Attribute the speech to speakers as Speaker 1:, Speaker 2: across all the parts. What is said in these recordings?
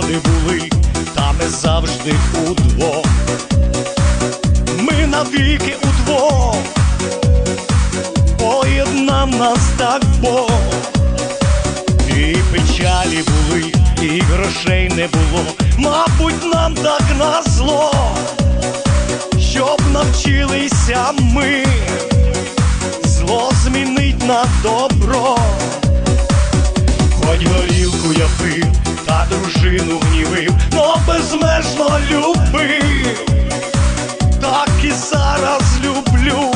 Speaker 1: пригоди були, та ми завжди удвох. Ми навіки удвох, поєднав нас так Бог. І печалі були, і грошей не було, мабуть, нам так назло, щоб навчилися ми зло змінить на добро. Хоч горілку я пив, та дружину гнівив, но безмежно любив, так і зараз люблю,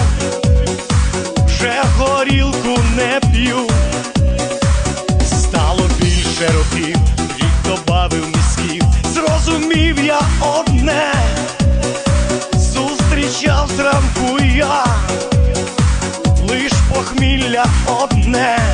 Speaker 1: вже горілку не п'ю, стало більше років, рік добавив місків, зрозумів я одне, зустрічав зранку я, лиш похмілля одне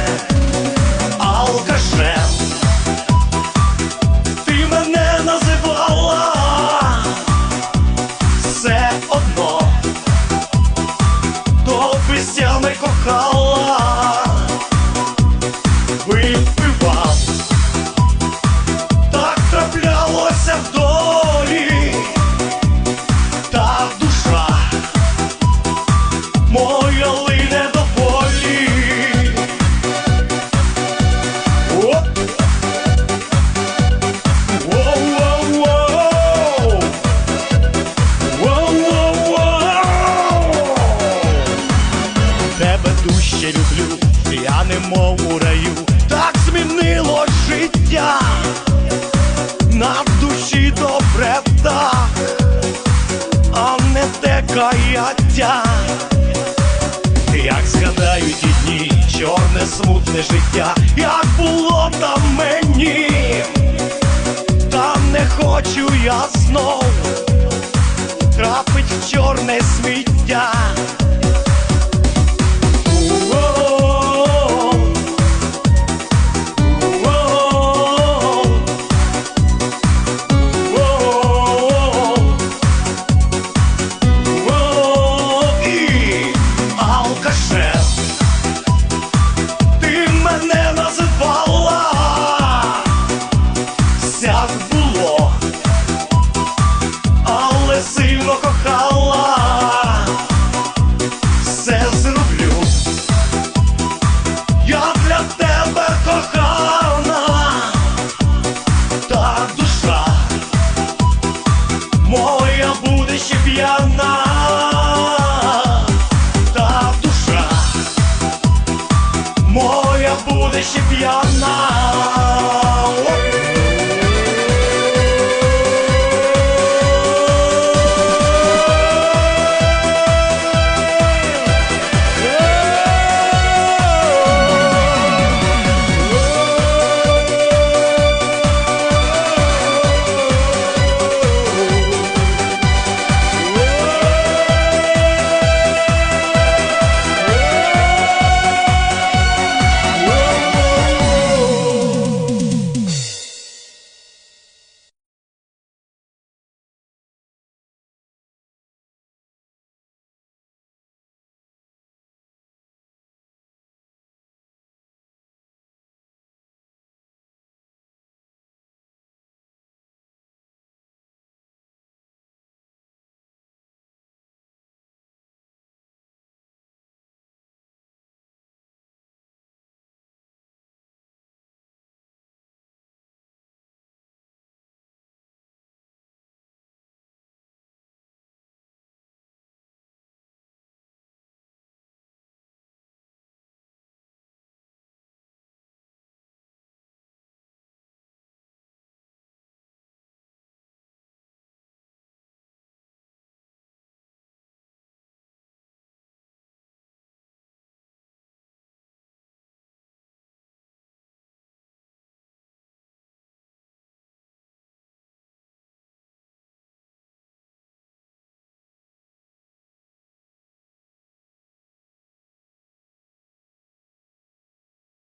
Speaker 1: люблю, я немов у раю, так змінило життя, на душі добре так, а не те каяття. Як згадаю ті дні, чорне смутне життя, як було там мені, та не хочу я знов трапить в чорне сміття. ateşi bir